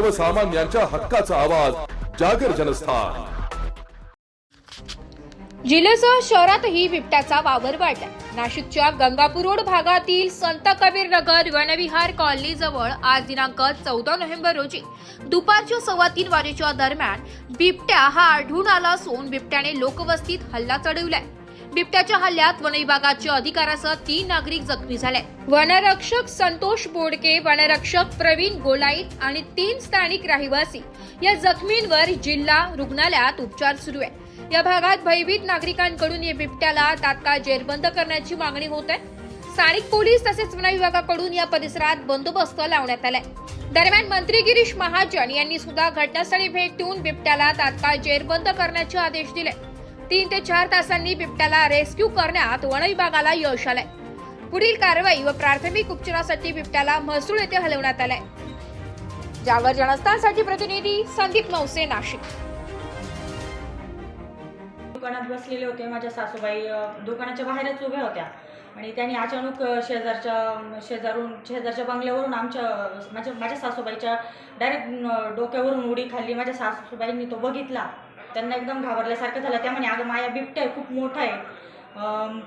सर्वसामान्यांच्या हक्काचा आवाज जागर जनस्थान. जिल्ह्यासह शहरातही बिबट्याचा वावर वाढला. नाशिकच्या गंगापूर रोड भागातील संत कबीर नगर वनविहार कॉलनी जवळ आज दिनांक चौदा नोव्हेंबर रोजी दुपारच्या सव्वा तीन वाजेच्या दरम्यान बिबट्या हा आढळून आला असून बिबट्याने लोकवस्तीत हल्ला चढवलाय. बिबट्याच्या हल्ल्यात वनविभागाच्या अधिकाऱ्यासह तीन नागरिक जखमी झाले. वनरक्षक संतोष बोडके वनरक्षक प्रवीण गोलाईत आणि तीन स्थानिक रहिवासी या जखमींवर जिल्हा रुग्णालयात उपचार सुरू आहे. या भागात भयभीत नागरिकांकडून या बिबट्याला तात्काळ जेरबंद करण्याची मागणी होत आहे. स्थानिक पोलीस तसेच वन विभागाकडून या परिसरात बंदोबस्त लावण्यात आलाय. दरम्यान मंत्री गिरीश महाजन यांनी सुद्धा घटनास्थळी भेट देऊन बिबट्याला तात्काळ जेरबंद करण्याचे आदेश दिले. तीन ते चार तासांनी बिबट्याला रेस्क्यू करण्यात वन विभागाला यश आलंय. पुढील कारवाई व प्राथमिक उपचारासाठी बिबट्याला महसूल येथे हलवण्यात आलाय. जागर जनस्थानसाठी प्रतिनिधी संदीप नवसे नाशिक. दुकानात बसलेले होते माझ्या सासूबाई दुकानाच्या बाहेरच उभ्या होत्या. आणि त्यांनी अचानक शेजारच्या शेजारून शेजारच्या बंगल्यावरून आमच्या माझ्या माझ्या सासूबाईच्या डायरेक्ट डोक्यावरून उडी खाल्ली. माझ्या सासूबाईंनी तो बघितला. त्यांना एकदम घाबरल्यासारखं झालं. त्या म्हणे अगं माया बिबट्या आहे खूप मोठा आहे.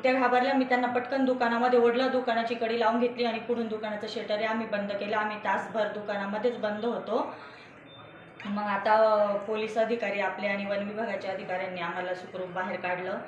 त्या घाबरल्या मी त्यांना पटकन दुकानामध्ये ओढलं दुकानाची कडी लावून घेतली आणि पुढून दुकानाचं शटर आम्ही बंद केलं. आम्ही तासभर दुकानामध्येच बंद होतो. मग आता पोलीस अधिकारी आपले आणि वन विभागाच्या अधिकाऱ्यांनी आम्हाला सुखरूप बाहेर काढलं.